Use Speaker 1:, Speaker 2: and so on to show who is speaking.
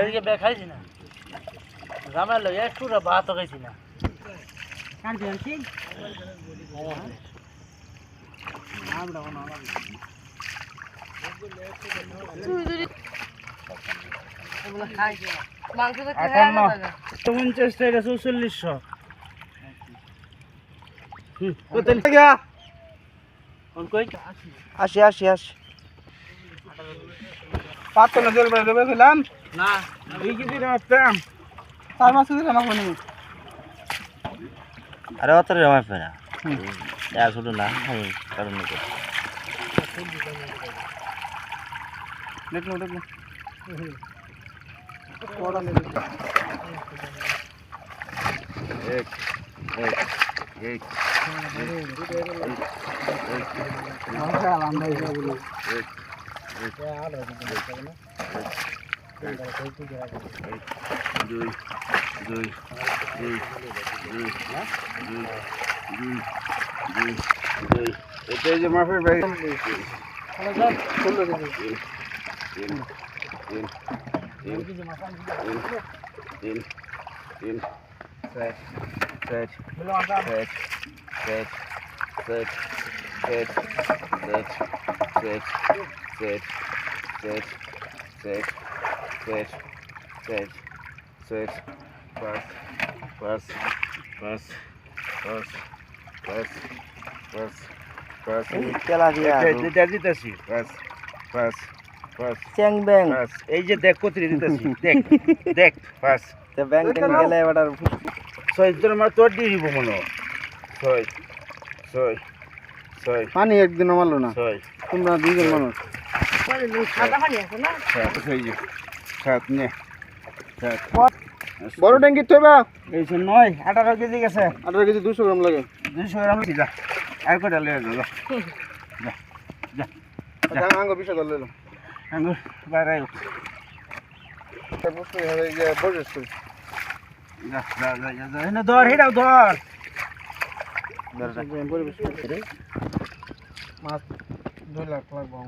Speaker 1: এদিকে বে খাইছি না। জামাই লোক একটু ভাত খাইছি না। পঞ্চাশ টাকা চৌচল্লিশশো।
Speaker 2: আসি। আসি আসি পাঁচশো না জল বেড়ে ফেলাম।
Speaker 1: না।
Speaker 2: দুই কেজি মারতাম চার মাস কেজি রান্না করি
Speaker 3: আরে অত রে আমার ফেরা। শুধু না কারণ নিতে
Speaker 2: দেখল দেখল।
Speaker 3: এক এক। এক দুই দুই দুই দুই দুই দুই দুই দুই
Speaker 2: এটাই যে মাফের ভাই
Speaker 3: তিন তিন তিন তিন তিন চার চার চার চার চার চার চার চার চার চার চার চার চার চার পাঁচ পাঁচ পাঁচ পাঁচ পাঁচ পাঁচ পাঁচ
Speaker 2: কেলা দিয়া
Speaker 3: এটা দিতেছি পাঁচ পাঁচ পাঁচ
Speaker 2: চ্যাং ব্যাং
Speaker 3: পাঁচ এই যে দেখ কত দিতেছি দেখ দেখ পাঁচ
Speaker 2: তে ব্যাং ট্যাং গেলে এবার
Speaker 3: ছয় তোর আমার তোর দিয়ে দিব মনে। ছয় ছয় ছয়
Speaker 2: পানি একদিন মারলো না।
Speaker 3: ছয়
Speaker 2: তোমরা দুইজন মানুষ।
Speaker 4: সাদা আছে না?
Speaker 3: সাত যে নে সাত।
Speaker 2: বড় ট্যাঙ্কি তো বা
Speaker 3: এই যে নয় আঠারো কেজি গেছে।
Speaker 2: আঠারো কেজি দুশো গ্রাম লাগে।
Speaker 3: দুইশো গ্রাম যা। আর কটা লেগে গেল
Speaker 2: আঙ্গ বিশ হাজার লেলো
Speaker 3: আঙ্গুর বাইরে আয়ো।
Speaker 2: বুঝতে
Speaker 3: ধর হেটাও ধর
Speaker 2: মাছ দুই লাখ লাগবো